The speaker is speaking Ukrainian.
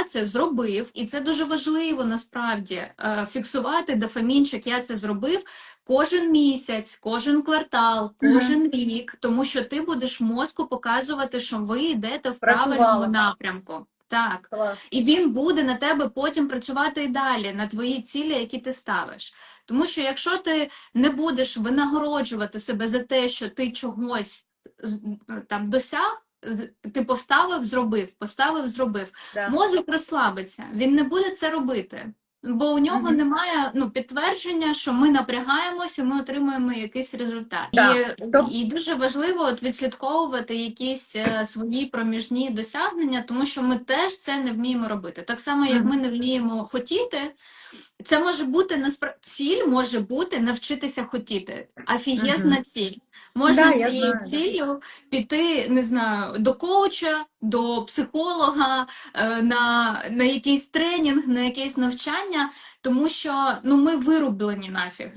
я це зробив, і це дуже важливо насправді е, фіксувати дофамінчик, я це зробив. Кожен місяць, кожен квартал, кожен рік, тому що ти будеш мозку показувати, що ви йдете в правильному напрямку. Так. Клас. І він буде на тебе потім працювати і далі, на твої цілі, які ти ставиш. Тому що якщо ти не будеш винагороджувати себе за те, що ти чогось там досяг, ти поставив, зробив, поставив, зробив. Да. Мозок розслабиться, він не буде це робити. Бо у нього Мгм. немає ну, підтвердження, що ми напрягаємося, ми отримуємо якийсь результат. Так. І, і дуже важливо от відслідковувати якісь е, свої проміжні досягнення, тому що ми теж це не вміємо робити. Так само, як Мгм. ми не вміємо хотіти, це може бути насправді ціль може бути навчитися хотіти. Офігезна ціль. Можна Да, з цією ціллю піти, не знаю, до коуча, до психолога, е, на, на якийсь тренінг, на якесь навчання, тому що ну ми вирублені нафіг.